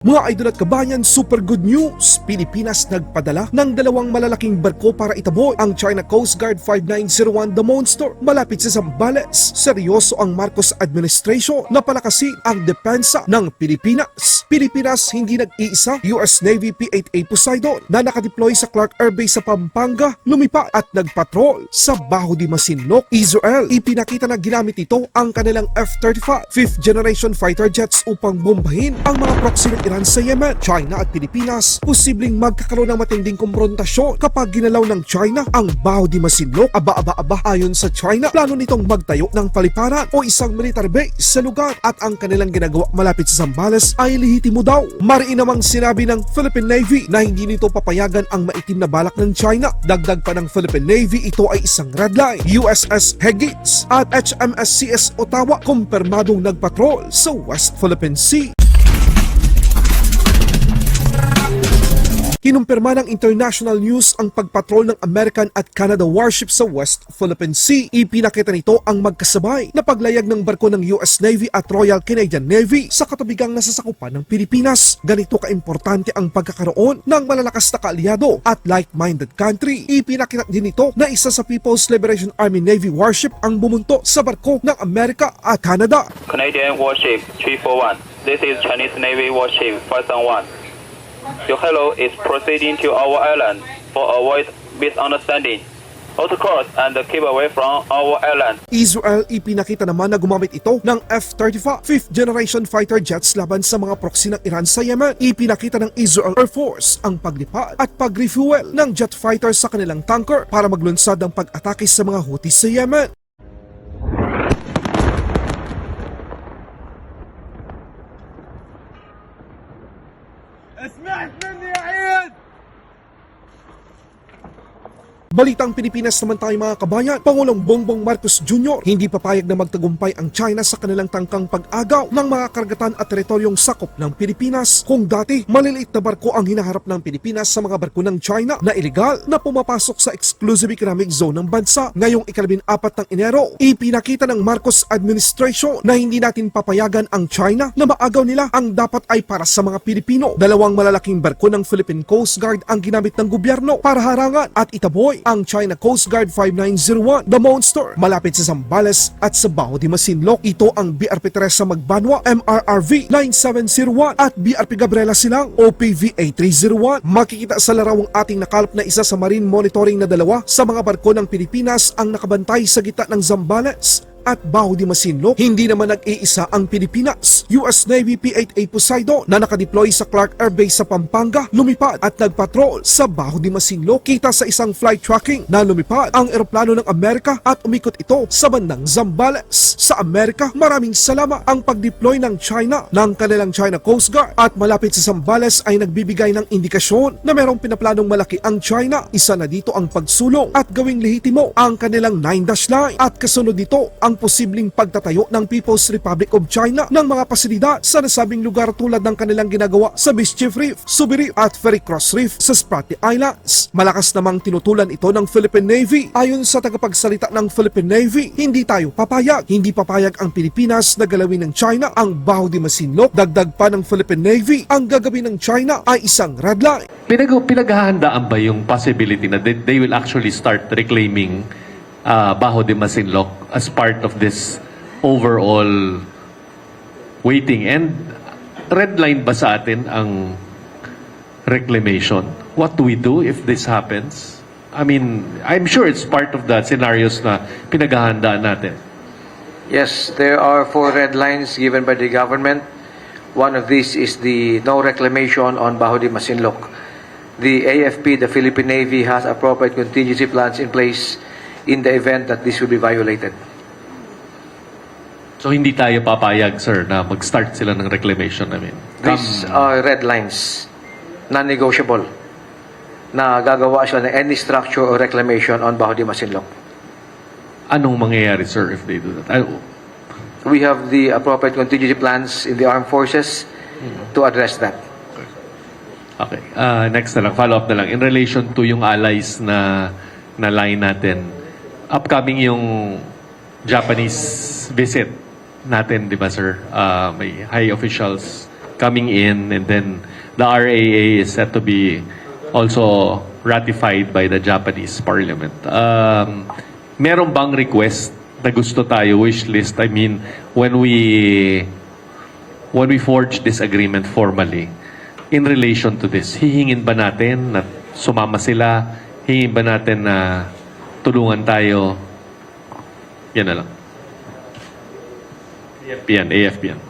Mga idol at kabayan, super good news! Pilipinas nagpadala ng dalawang malalaking barko para itaboy ang China Coast Guard 5901 The Monster malapit sa Zambales. Seryoso ang Marcos administration na palakasin ang depensa ng Pilipinas. Pilipinas hindi nag-iisa, US Navy P-8A Poseidon na nakadeploy sa Clark Air Base sa Pampanga, lumipat at nagpatrol sa Baho di Masinloc, Israel. Ipinakita na ginamit ito ang kanilang F-35 5th generation fighter jets upang bombahin ang mga proxy ng Iran sa Yemen, China at Pilipinas. Posibleng magkakaroon ng matinding konfrontasyon kapag ginalaw ng China ang Baho di Masinloc. Aba-aba-aba ayon sa China, plano nitong magtayo ng paliparan o isang military base sa lugar at ang kanilang ginagawa malapit sa Zambales ay lehitimo daw. Mariin namang sinabi ng Philippine Navy na hindi nito papayagan ang maitim na balak ng China. Dagdag pa ng Philippine Navy, ito ay isang red line. USS Hegitz at HMS CS Ottawa kumpirmadong nagpatrol sa West Philippine Sea. Kinumpirma ng international news ang pagpatrol ng American at Canada warships sa West Philippine Sea. Ipinakita nito ang magkasabay na paglayag ng barko ng US Navy at Royal Canadian Navy sa katabigang nasasakupan ng Pilipinas. Ganito kaimportante ang pagkakaroon ng malalakas na kaalyado at like-minded country. Ipinakita din ito na isa sa People's Liberation Army Navy warship ang bumunto sa barko ng Amerika at Canada. Canadian warship 341. This is Chinese Navy warship 571. Your hello is proceeding to our island for avoid misunderstanding. Hold course and keep away from our island. Israel ipinakita naman na gumamit ito ng F-35 5th generation fighter jets laban sa mga proxy ng Iran sa Yemen. Ipinakita ng Israel Air Force ang paglipad at pag-refuel ng jet fighters sa kanilang tanker para maglunsad ng pag-atake sa mga Houthis sa Yemen. Balitang Pilipinas naman tayo mga kabayan, Pangulong Bongbong Marcos Jr. hindi papayag na magtagumpay ang China sa kanilang tangkang pag-agaw ng mga karagatan at teritoryong sakop ng Pilipinas. Kung dati, maliliit na barko ang hinaharap ng Pilipinas sa mga barko ng China na ilegal na pumapasok sa exclusive economic zone ng bansa. Ngayong ikalabing apat ng Enero, ipinakita ng Marcos administration na hindi natin papayagan ang China na maagaw nila ang dapat ay para sa mga Pilipino. Dalawang malalaking barko ng Philippine Coast Guard ang ginamit ng gobyerno para harangan at itaboy ang China Coast Guard 5901, The Monster, malapit sa Zambales at sa Baho de Masinloc. Ito ang BRP Teresa Magbanwa, MRRV 9701 at BRP Gabriela Silang, OPV 8301. Makikita sa larawang ating nakalap na isa sa marine monitoring na dalawa sa mga barko ng Pilipinas ang nakabantay sa gitna ng Zambales at Baho de Masinloc. Hindi naman nag-iisa ang Pilipinas. US Navy P-8A Poseidon na nakadeploy sa Clark Air Base sa Pampanga, lumipad at nagpatrol sa Baho de Masinloc. Kita sa isang flight tracking na lumipad ang eroplano ng Amerika at umikot ito sa bandang Zambales. Sa Amerika, maraming salamat ang pag-deploy ng China ng kanilang China Coast Guard at malapit sa Zambales ay nagbibigay ng indikasyon na merong pinaplanong malaki ang China. Isa na dito ang pagsulong at gawing lehitimo ang kanilang 9-dash line at kasunod dito ang posibleng pagtatayo ng People's Republic of China ng mga pasilidad sa nasabing lugar tulad ng kanilang ginagawa sa Mischief Reef, Subi Reef at Ferry Cross Reef sa Spratly Islands. Malakas namang tinutulan ito ng Philippine Navy. Ayon sa tagapagsalita ng Philippine Navy, hindi tayo papayag. Hindi papayag ang Pilipinas na galawin ng China ang Baho de Masinloc. Dagdag pa ng Philippine Navy, ang gagawin ng China ay isang red line. Pinag pinaghahandaan ba yung possibility na they, they will actually start reclaiming uh, Baho de Masinloc as part of this overall waiting? And red line ba sa atin ang reclamation? What do we do if this happens? I mean, I'm sure it's part of the scenarios na pinaghahandaan natin. Yes, there are four red lines given by the government. One of these is the no reclamation on Baho de Masinloc. The AFP, the Philippine Navy, has appropriate contingency plans in place in the event that this will be violated. So hindi tayo papayag, sir, na mag-start sila ng reclamation namin. These are red lines, non-negotiable, na gagawa sila ng any structure or reclamation on Baho de Masinloc. Anong mangyayari, sir, if they do that? Ay, We have the appropriate contingency plans in the armed forces to address that. Okay. Uh, next na lang, follow-up na lang. In relation to yung allies na, na line natin, upcoming yung Japanese visit natin, di ba, sir? Uh, may high officials coming in and then the RAA is set to be also ratified by the Japanese parliament. Um, meron bang request na gusto tayo wish list? I mean, when we when we forge this agreement formally in relation to this, hihingin ba natin na sumama sila? Hihingin ba natin na tulungan tayo? Yan na lang. AFPN, AFPN.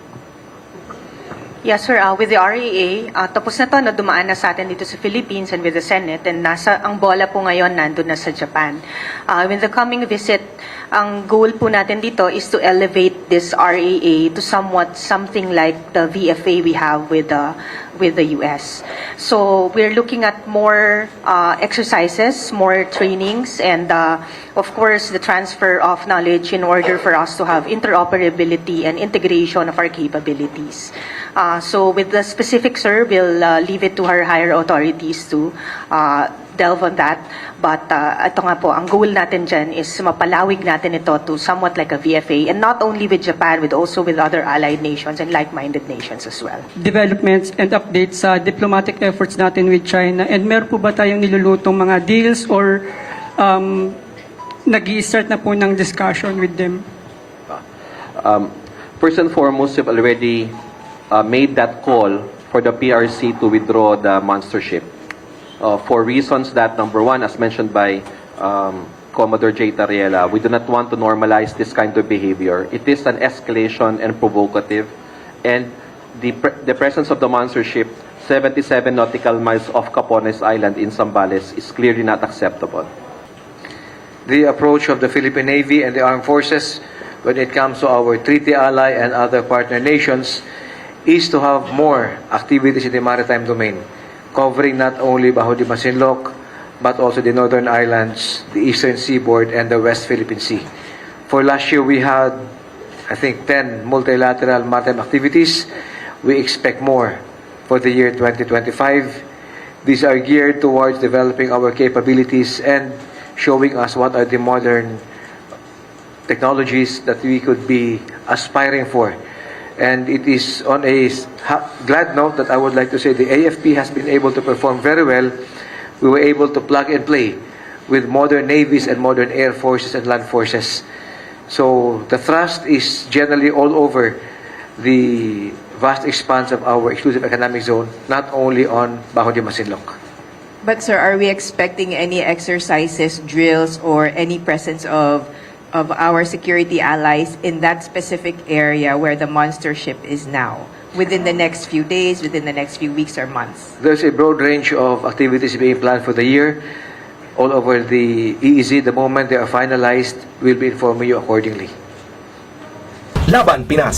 Yes, sir. Uh, with the REA, uh, tapos na to, no, dumaan na sa atin dito sa Philippines and with the Senate, and nasa, ang bola po ngayon nandun na sa Japan. Uh, with the coming visit, ang goal po natin dito is to elevate this REA to somewhat something like the VFA we have with the with the US. So we're looking at more uh, exercises, more trainings, and uh, of course the transfer of knowledge in order for us to have interoperability and integration of our capabilities. Uh, so with the specific, sir, we'll uh, leave it to our higher authorities to uh, delve on that. But uh, ito nga po, ang goal natin dyan is mapalawig natin ito to somewhat like a VFA, and not only with Japan, but also with other allied nations and like-minded nations as well. developments and updates sa diplomatic efforts natin with China? And meron po ba tayong nilulutong mga deals or um, nag start na po ng discussion with them? Um, first and foremost, we've already uh, made that call for the PRC to withdraw the monster ship. Uh, for reasons that, number one, as mentioned by um, Commodore J. Tariela, we do not want to normalize this kind of behavior. It is an escalation and provocative, and the, pre- the presence of the monster ship 77 nautical miles off Capones Island in Zambales is clearly not acceptable. The approach of the Philippine Navy and the armed forces when it comes to our treaty ally and other partner nations is to have more activities in the maritime domain, covering not only Bajo de Masinloc, but also the northern islands, the eastern seaboard, and the West Philippine Sea. For last year, we had, I think, 10 multilateral maritime activities. We expect more for the year 2025. These are geared towards developing our capabilities and showing us what are the modern technologies that we could be aspiring for. And it is on a glad note that I would like to say the AFP has been able to perform very well. We were able to plug and play with modern navies and modern air forces and land forces. So the thrust is generally all over the vast expanse of our exclusive economic zone, not only on Bajo de Masinloc. But sir, are we expecting any exercises, drills, or any presence of of our security allies in that specific area where the monster ship is now? Within the next few days, within the next few weeks or months? There's a broad range of activities being planned for the year all over the EEZ. The moment they are finalized, we'll be informing you accordingly. Laban Pinas